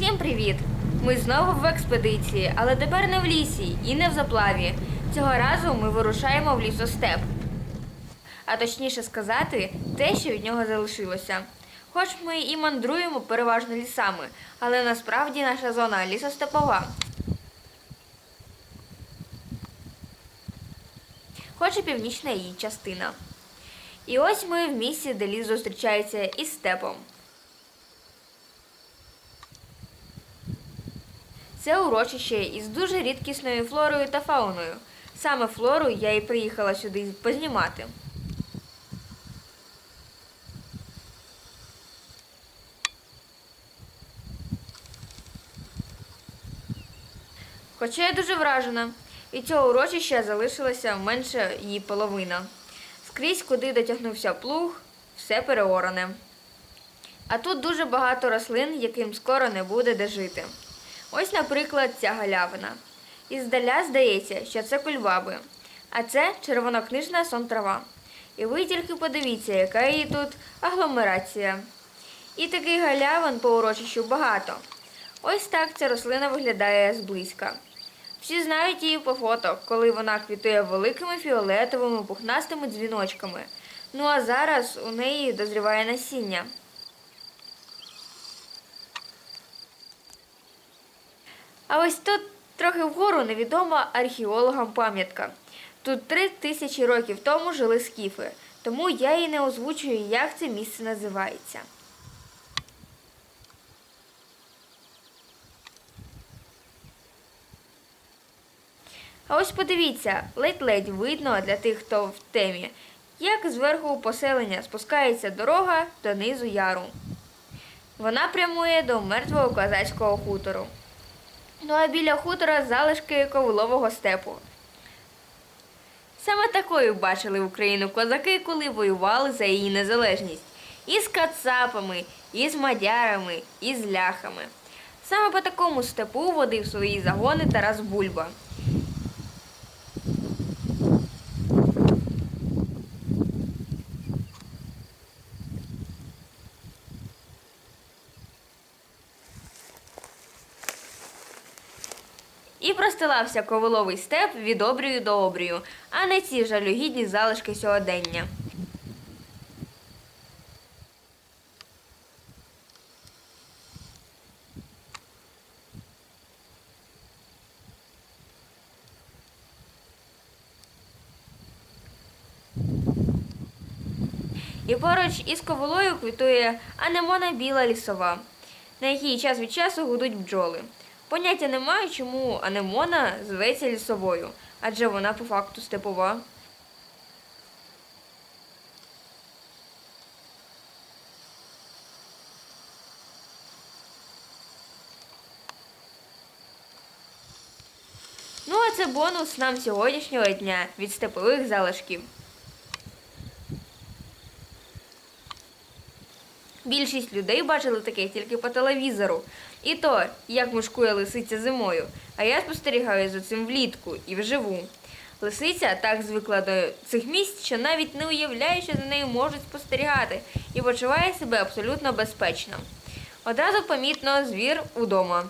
Всім привіт! Ми знову в експедиції, але тепер не в лісі і не в заплаві. Цього разу ми вирушаємо в лісостеп. А точніше сказати, те, що від нього залишилося. Хоч ми і мандруємо переважно лісами, але насправді наша зона лісостепова. Хоч і північна її частина. І ось ми в місці, де ліс зустрічається із степом. Це урочище із дуже рідкісною флорою та фауною. Саме флору я і приїхала сюди познімати. Хоча я дуже вражена, від цього урочища залишилася менше її половина. Скрізь, куди дотягнувся плуг, все переоране. А тут дуже багато рослин, яким скоро не буде де жити. Ось, наприклад, ця галявина. Іздаля здається, що це кульбаби, а це червонокнижна сон-трава. І ви тільки подивіться, яка її тут агломерація. І таких галявин по урочищу багато. Ось так ця рослина виглядає зблизька. Всі знають її по фото, коли вона квітує великими фіолетовими пухнастими дзвіночками. Ну а зараз у неї дозріває насіння. А ось тут трохи вгору невідома археологам пам'ятка. Тут три тисячі років тому жили скіфи, тому я і не озвучую, як це місце називається. А ось подивіться, ледь-ледь видно для тих, хто в темі, як зверху поселення спускається дорога до низу яру. Вона прямує до мертвого козацького хутору. Ну а біля хутора залишки ковилового степу. Саме такою бачили Україну козаки, коли воювали за її незалежність. І з кацапами, і з мадярами, і з ляхами. Саме по такому степу водив свої загони Тарас Бульба. І простилався ковиловий степ від обрію до обрію, а не ці жалюгідні залишки сьогодення. І поруч із ковилою квітує анемона біла лісова, на якій час від часу гудуть бджоли. Поняття немає, чому анемона зветься лісовою, адже вона по факту степова. Ну, а це бонус нам сьогоднішнього дня від степових залишків. Більшість людей бачили таке тільки по телевізору. І то, як мушкує лисиця зимою. А я спостерігаю за цим влітку і вживу. Лисиця так звикла до цих місць, що навіть не уявляє, що за нею можуть спостерігати, і почуває себе абсолютно безпечно. Одразу помітно звір удома.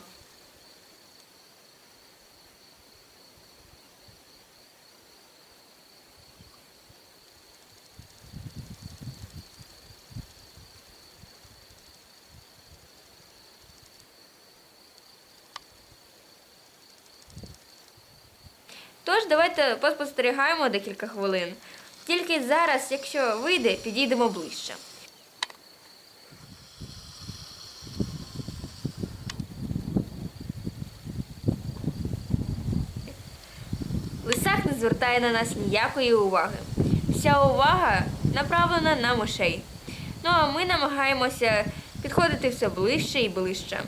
Тож давайте поспостерігаємо декілька хвилин. Тільки зараз, якщо вийде, підійдемо ближче. Лисак не звертає на нас ніякої уваги. Вся увага направлена на мишей. Ну а ми намагаємося підходити все ближче і ближче.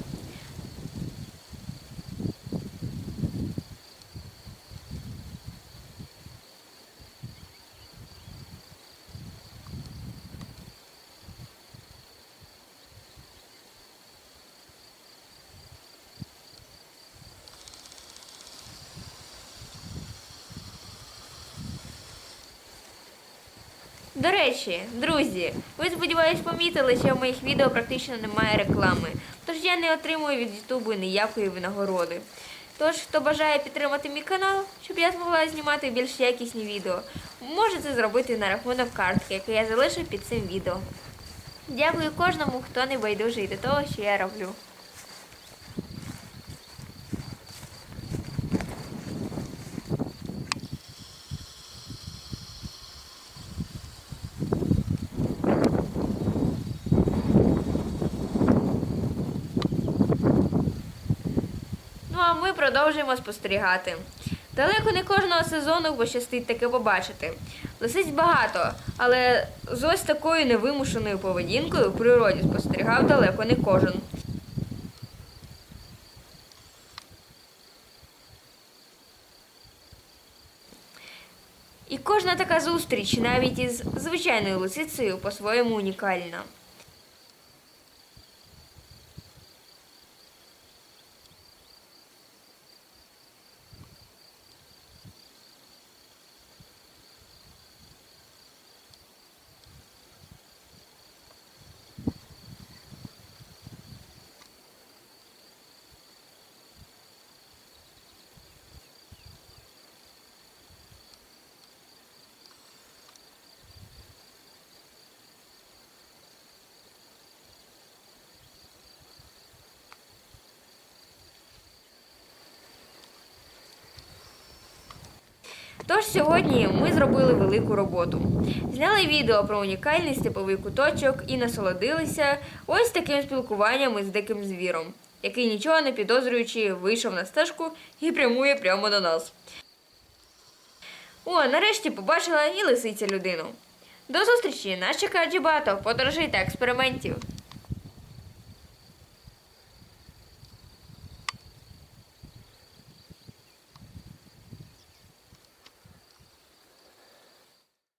До речі, друзі, ви сподіваюсь, помітили, що в моїх відео практично немає реклами, тож я не отримую від Ютубу ніякої винагороди. Тож, хто бажає підтримати мій канал, щоб я змогла знімати більш якісні відео, може це зробити на рахунок картки, яку я залишу під цим відео. Дякую кожному, хто не байдужий до того, що я роблю. Продовжуємо спостерігати. Далеко не кожного сезону пощастить таке побачити. Лисиць багато, але з ось такою невимушеною поведінкою в природі спостерігав далеко не кожен. І кожна така зустріч, навіть із звичайною лисицею, по-своєму унікальна. Тож сьогодні ми зробили велику роботу. Зняли відео про унікальний степовий куточок і насолодилися ось таким спілкуванням із диким звіром, який нічого не підозрюючи вийшов на стежку і прямує прямо до нас. О, нарешті побачила і лисиця людину. До зустрічі! Нас чекає багато подорожей та експериментів.